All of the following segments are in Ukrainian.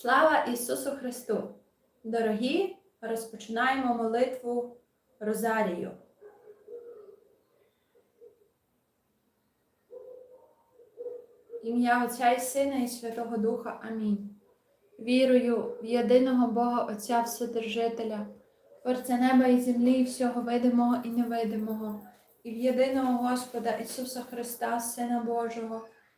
Слава Ісусу Христу! Дорогі, розпочинаємо молитву Розарію. Ім'я Отця і Сина і Святого Духа. Амінь. Вірую в єдиного Бога Отця Вседержителя, Творця неба і землі, і всього видимого і невидимого, і в єдиного Господа Ісуса Христа, Сина Божого,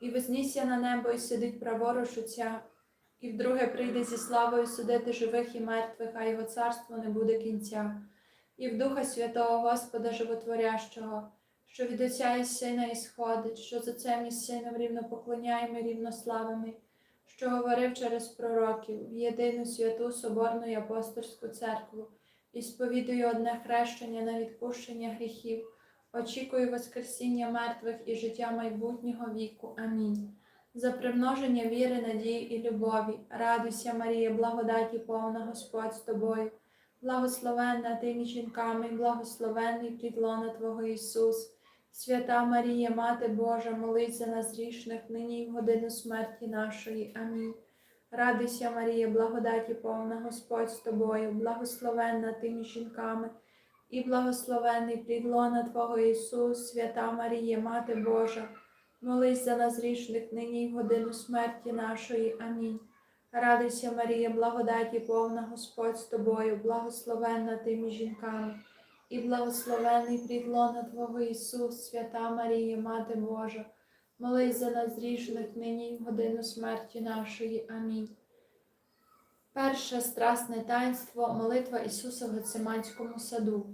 І вознісся на небо, і сидить праворуч Отця, і вдруге прийде зі славою судити живих і мертвих, а його царство не буде кінця. І в Духа Святого Господа Животворящого, що від Отця і Сина ісходить, що з Отцем і Сином рівно поклоняємо і рівно славимо, що говорив через пророків в єдину святу Соборну і апостольську церкву, і сповідую одне хрещення на відпущення гріхів, очікую Воскресіння мертвих і життя майбутнього віку. Амінь. За примноження віри, надії і любові, радуйся, Марія, благодаті повна Господь з тобою. Благословенна ти між жінками, благословенний плід лона Твого Ісус. Свята Марія, Мати Божа, молись за нас грішних, нині і в годину смерті нашої. Амінь. Радуйся, Марія, благодаті повна Господь з тобою, благословенна ти між жінками, і благословенний плід лона Твого Ісус, свята Марія, Мати Божа, молись за нас грішних, нині і в годину смерті нашої. Амінь. Радуйся, Марія, благодаті повна Господь з тобою, благословенна ти між жінками, і благословений плід лона Твого Ісус, свята Марія, Мати Божа, молись за нас грішних нині і в годину смерті нашої. Амінь. Перше страсне таїнство молитва Ісуса в Гециманському саду.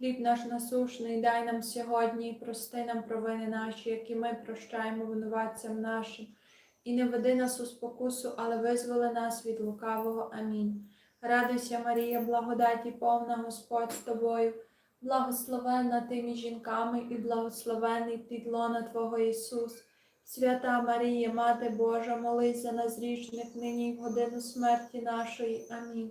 Хліб наш насушний, дай нам сьогодні, і прости нам провини наші, які ми прощаємо винуватцям нашим. І не веди нас у спокусу, але визволи нас від лукавого. Амінь. Радуйся, Марія, благодаті повна Господь з тобою, благословенна ти між жінками і благословений плід лона Твого Ісус. Свята Марія, Мати Божа, молись за нас грішних нині і в годину смерті нашої. Амінь.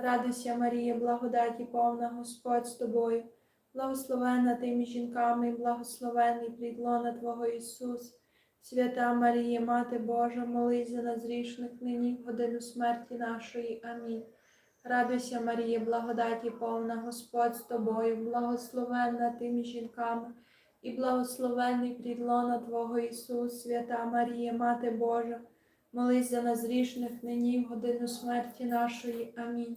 Радуйся, Марія, благодаті повна Господь з тобою, благословенна ти між жінками і благословенний плід лона Твого Ісус. Свята Марія, Мати Божа, молись за нас грішних нині в годину смерті нашої. Амінь. Радуйся, Марія, благодаті повна Господь з тобою, благословенна ти між жінками, і благословенний плід лона Твого Ісус, свята Марія, Мати Божа, молись за нас грішних нині в годину смерті нашої. Амінь.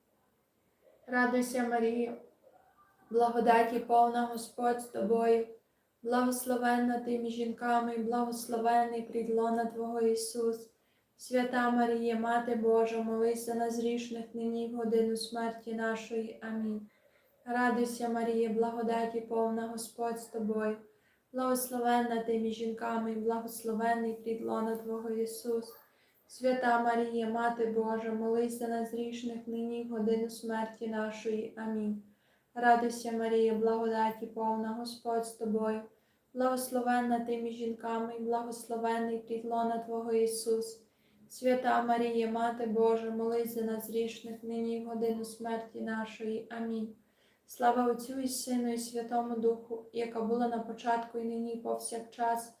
Радуйся, Марія, благодаті повна Господь з тобою, благословенна ти між жінками, і благословенний плід Твого Ісус. Свята Марія, Мати Божа, молись за нас грішних нині в годину смерті нашої. Амінь. Радуйся, Марія, благодаті повна Господь з тобою. Благословенна ти між жінками, і благословенний плід Твого Ісус. Свята Марія, Мати Божа, молись за нас грішних нині в годину смерті нашої. Амінь. Радуйся, Марія, благодаті повна Господь з тобою. Благословенна ти між жінками, і благословенний лона Твого Ісус. Свята Марія, Мати Божа, молись за нас грішних нині в годину смерті нашої. Амінь. Слава Отцю і Сину, і Святому Духу, яка була на початку і нині, і повсякчас,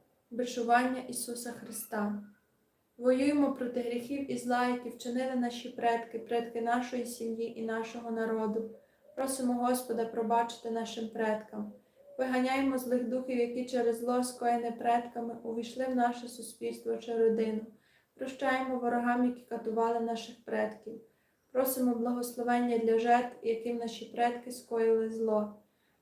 бешування Ісуса Христа. Воюємо проти гріхів і зла, які вчинили наші предки, предки нашої сім'ї і нашого народу. Просимо Господа пробачити нашим предкам. Виганяємо злих духів, які через зло скоєне предками увійшли в наше суспільство чи родину. Прощаємо ворогам, які катували наших предків. Просимо благословення для жертв, яким наші предки скоїли зло.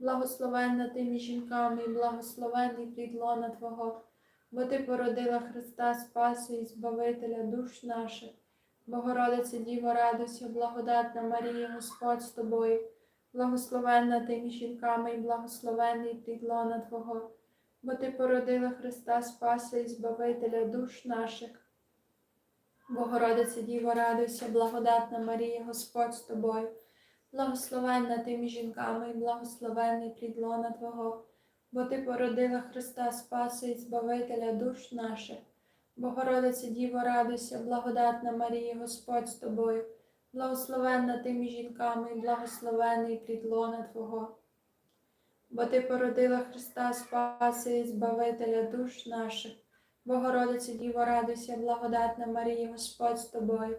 благословенна ти між жінками, і благословенний плід лона Твого, бо Ти породила Христа Спаса і Збавителя душ наших. Богородице Діво, радуйся, благодатна Марія, Господь з тобою, благословенна ти між жінками, і благословенний плід лона Твого, бо Ти породила Христа Спаса і Збавителя душ наших. Богородице Діво, радуйся, благодатна Марія, Господь з тобою, благословенна ти між жінками, і благословенний плід лона Твого, бо Ти породила Христа Спаса і Збавителя душ наших. Богородице Діво, радуйся, благодатна Марія, Господь з тобою, благословенна ти між жінками, і благословенний плід лона Твого. Бо Ти породила Христа Спаса і Збавителя душ наших. Богородице Діво, радуйся, благодатна Марія, Господь з тобою,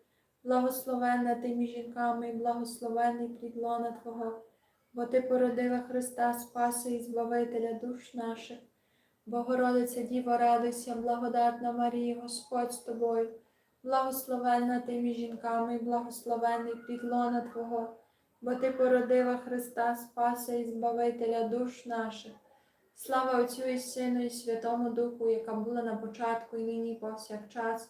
благословенна ти між жінками, і благословенний плід лона Твого, бо Ти породила Христа Спаса і Збавителя душ наших. Богородице Діво, радуйся, благодатна Марія, Господь з тобою, благословенна ти між жінками, і благословенний плід лона Твого, бо Ти породила Христа Спаса і Збавителя душ наших. Слава Отцю і Сину, і Святому Духу, яка була на початку, і нині, і повсякчас,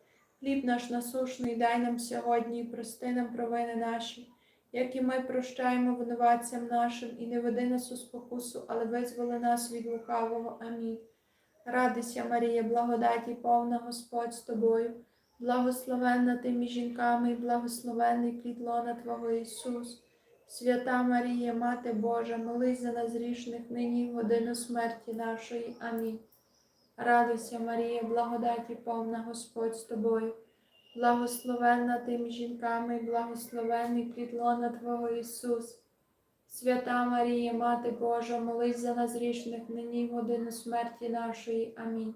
Хліб наш насушний дай нам сьогодні і прости нам провини наші, як і ми прощаємо винуватцям нашим, і не веди нас у спокусу, але визволи нас від лукавого. Амінь. Радуйся, Марія, благодаті повна Господь з тобою, благословенна ти між жінками, і благословенний плід лона Твого Ісус. Свята Марія, Мати Божа, молись за нас грішних нині в годину смерті нашої. Амінь. Радуйся, Марія, благодаті повна Господь з тобою, благословенна ти між жінками, благословенний плід лона Твого Ісус. Свята Марія, Мати Божа, молись за нас грішних нині в годину смерті нашої. Амінь.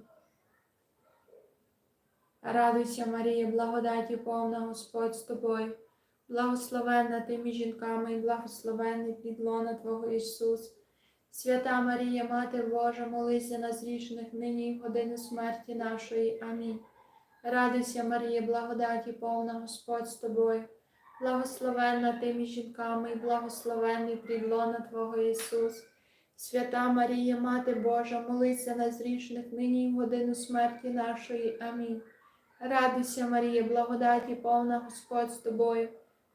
Радуйся, Марія, благодаті повна Господь з тобою, благословенна ти між жінками, і благословенний плід Твого Ісус. Свята Марія, Мати Божа, молись за нас грішних нині і в годину смерті нашої. Амінь. Радуйся, Марія, благодаті повна Господь з тобою, благословенна ти між жінками, і благословенний плід Твого Ісус. Свята Марія, Мати Божа, молись за нас грішних нині і в годину смерті нашої. Амінь. Радуйся, Марія, благодаті повна Господь з тобою,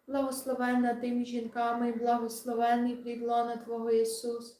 благословенна ти між жінками, і благословенний плід Твого Ісус.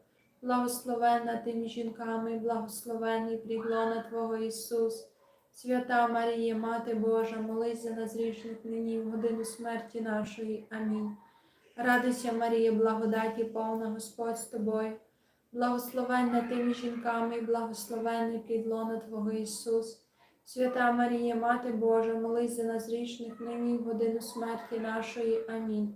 благословенна ти між жінками, і благословенний плід Твого Ісус. Свята Марія, Мати Божа, молись за нас грішних нині в годину смерті нашої. Амінь. Радуйся, Марія, благодаті повна Господь з тобою, благословенна ти між жінками, благословенний плід Твого Ісус. Свята Марія, Мати Божа, молись за нас грішних нині в годину смерті нашої. Амінь.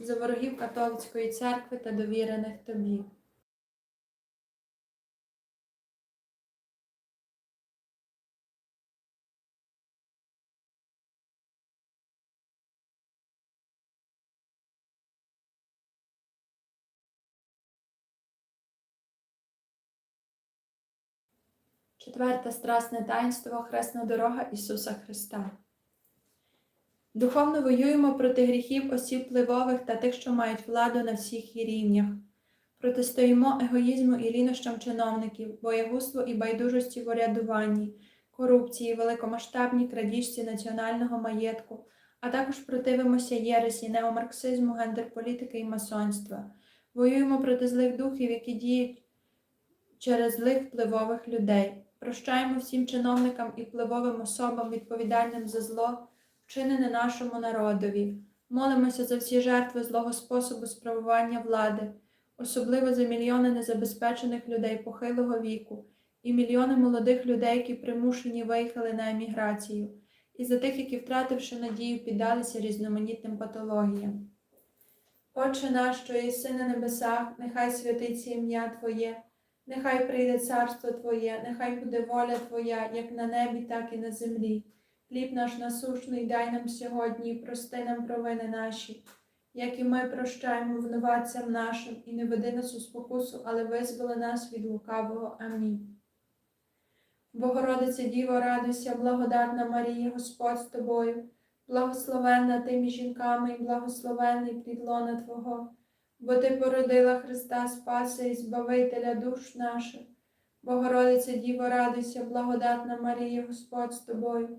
за ворогів католицької церкви та довірених Тобі. Четверте страсне таїнство Хресна дорога Ісуса Христа. Духовно воюємо проти гріхів осіб впливових та тих, що мають владу на всіх її рівнях. Протистоїмо егоїзму і лінощам чиновників, боягузтву і байдужості в урядуванні, корупції, великомасштабній крадіжці національного маєтку, а також противимося єресі, неомарксизму, гендерполітики і масонства. Воюємо проти злих духів, які діють через злих впливових людей. Прощаємо всім чиновникам і впливовим особам, відповідальним за зло, вчинене нашому народові. Молимося за всі жертви злого способу справування влади, особливо за мільйони незабезпечених людей похилого віку і мільйони молодих людей, які примушені виїхали на еміграцію, і за тих, які, втративши надію, піддалися різноманітним патологіям. Отче наш, що єси на небесах, нехай святиться ім'я Твоє, Нехай прийде царство Твоє, нехай буде воля Твоя, як на небі, так і на землі. Хліб наш насушний дай нам сьогодні, прости нам провини наші, як і ми прощаємо винуватцям нашим, і не веди нас у спокусу, але визволи нас від лукавого. Амінь. Богородице Діво, радуйся, благодатна Марія, Господь з тобою, благословенна ти між жінками, і благословенний плідлона Твого, бо ти породила Христа Спаса і Збавителя душ наших. Богородице Діво, радуйся, благодатна Марія, Господь з тобою,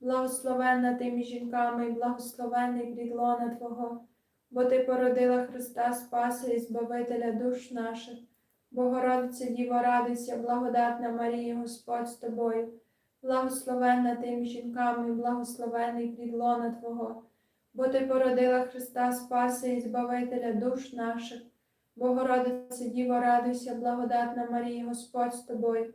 благословенна ти між жінками, і благословенний плід Твого, бо ти породила Христа Спаса і Збавителя душ наших. Богородице Діво, радуйся, благодатна Марія, Господь з тобою, благословенна ти між жінками, і благословений плід Твого, бо ти породила Христа Спаса і Збавителя душ наших. Богородице Діво, радуйся, благодатна Марія, Господь з тобою,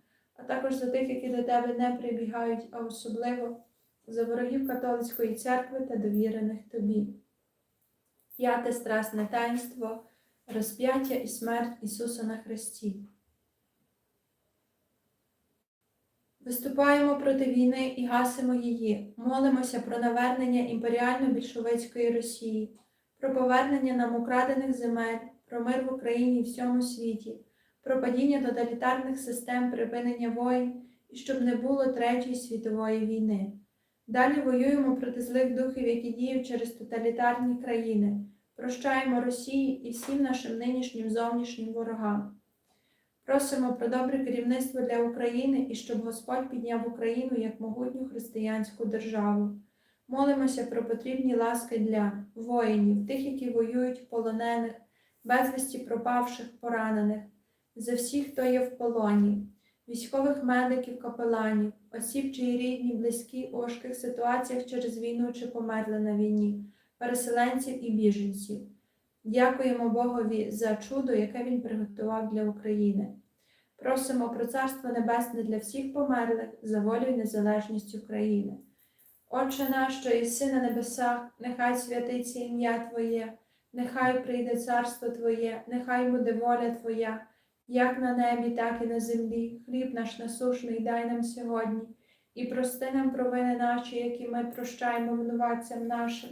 а також за тих, які до Тебе не прибігають, а особливо за ворогів католицької церкви та довірених Тобі. П'яте страсне таїнство розп'яття і смерть Ісуса на Христі. Виступаємо проти війни і гасимо її, молимося про навернення імперіально-більшовицької Росії, про повернення нам украдених земель, про мир в Україні і всьому світі, про падіння тоталітарних систем припинення воїн і щоб не було Третьої світової війни. Далі воюємо проти злих духів, які діють через тоталітарні країни. Прощаємо Росії і всім нашим нинішнім зовнішнім ворогам. Просимо про добре керівництво для України і щоб Господь підняв Україну як могутню християнську державу. Молимося про потрібні ласки для воїнів, тих, які воюють, полонених, безвісті пропавших, поранених, за всіх, хто є в полоні, військових медиків, капеланів, осіб, чиї рідні, близькі у важких ситуаціях через війну чи померли на війні, переселенців і біженців. Дякуємо Богові за чудо, яке Він приготував для України. Просимо про Царство Небесне для всіх померлих за волю і незалежність України. Отче наш, що єси на небесах, нехай святиться ім'я Твоє, нехай прийде царство Твоє, нехай буде воля Твоя, як на небі, так і на землі. Хліб наш насушний дай нам сьогодні, і прости нам провини наші, які ми прощаємо винуватцям нашим.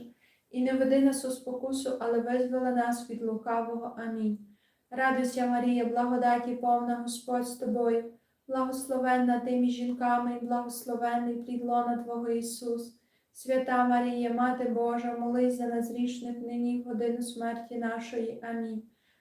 І не веди нас у спокусу, але визволи нас від лукавого. Амінь. Радуйся, Марія, благодаті повна Господь з тобою, благословенна ти між жінками, і благословенний плід лона Твого Ісус. Свята Марія, Мати Божа, молись за нас грішних нині годину смерті нашої. Амінь.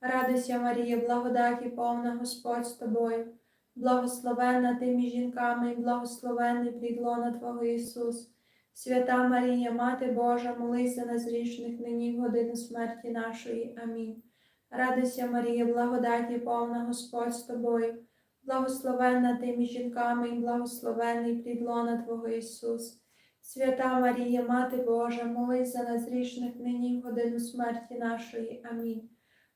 Радуйся, Марія, благодаті повна Господь з тобою, благословенна ти між жінками, і благословенний плід Твого Ісус. Свята Марія, Мати Божа, молись за нас нині в годину смерті нашої. Амінь. Радуйся, Марія, благодаті повна Господь з тобою, благословенна ти між жінками, і благословенний плід Твого Ісус. Свята Марія, Мати Божа, молись за нас нині в годину смерті нашої. Амінь.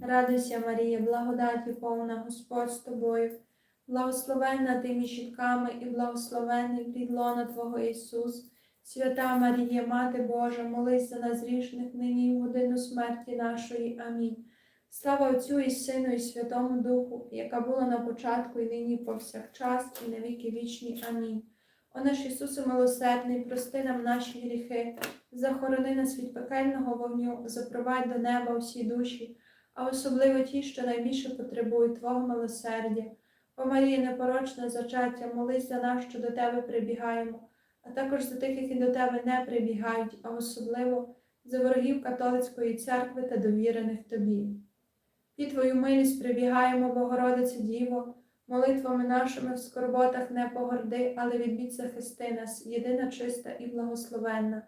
Радуйся, Марія, благодаті повна Господь з тобою, благословенна ти між жінками, і благословенний плід лона Твого Ісус. Свята Марія, Мати Божа, молись за нас грішних нині в годину смерті нашої. Амінь. Слава Отцю і Сину, і Святому Духу, яка була на початку, і нині, і повсякчас, і на віки вічні. Амінь. О наш Ісусе милосердний, прости нам наші гріхи, захорони нас від пекельного вогню, запровадь до неба всі душі, а особливо ті, що найбільше потребують Твого милосердя. О Марії, непорочне зачаття, молись за нас, що до Тебе прибігаємо а також за тих, які до тебе не прибігають, а особливо за ворогів католицької церкви та довірених тобі. Під Твою милість прибігаємо, Богородице Діво, молитвами нашими в скорботах не погорди, але відбідь захисти нас, єдина чиста і благословенна.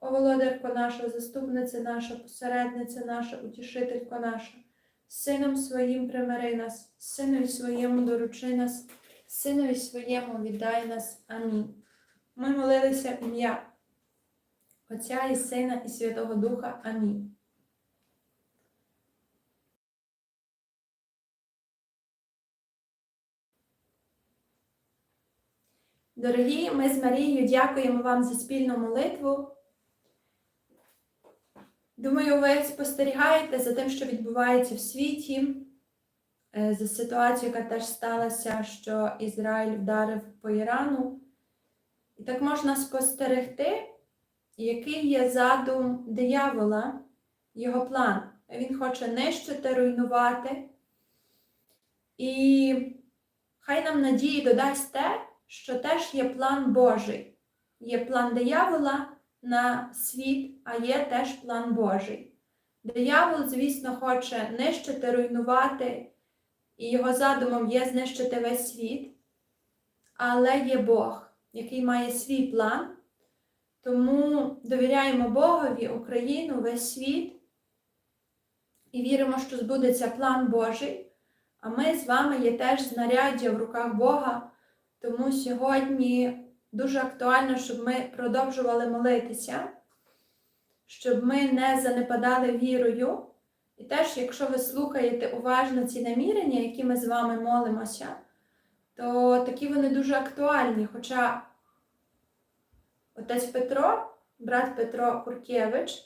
О володарко наша, заступниця наша, посередниця наша, утішителько наша, сином своїм примири нас, синові своєму доручи нас, синові своєму віддай нас. Амінь. Ми молилися ім'я Отця і Сина, і Святого Духа. Амінь. Дорогі, ми з Марією дякуємо вам за спільну молитву. Думаю, ви спостерігаєте за тим, що відбувається в світі, е, за ситуацією, яка теж сталася, що Ізраїль вдарив по Ірану. І так можна спостерегти, який є задум диявола, його план. Він хоче нищити, руйнувати. І хай нам надії додасть те, що теж є план Божий. Є план диявола на світ, а є теж план Божий. Диявол, звісно, хоче нищити, руйнувати, і його задумом є знищити весь світ, але є Бог який має свій план. Тому довіряємо Богові, Україну, весь світ і віримо, що збудеться план Божий. А ми з вами є теж знаряддя в руках Бога. Тому сьогодні дуже актуально, щоб ми продовжували молитися, щоб ми не занепадали вірою. І теж, якщо ви слухаєте уважно ці намірення, які ми з вами молимося, то такі вони дуже актуальні. Хоча отець Петро, брат Петро Куркевич,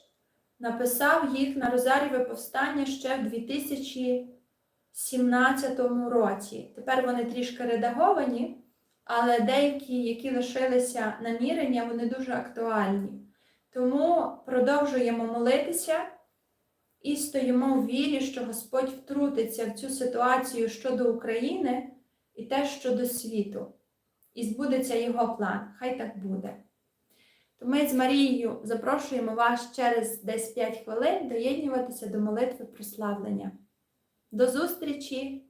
написав їх на Розаріве повстання ще в 2017 році. Тепер вони трішки редаговані, але деякі, які лишилися намірення, вони дуже актуальні. Тому продовжуємо молитися і стоїмо в вірі, що Господь втрутиться в цю ситуацію щодо України і те щодо світу. І збудеться його план. Хай так буде. То ми з Марією запрошуємо вас через десь 5 хвилин доєднуватися до молитви прославлення. До зустрічі!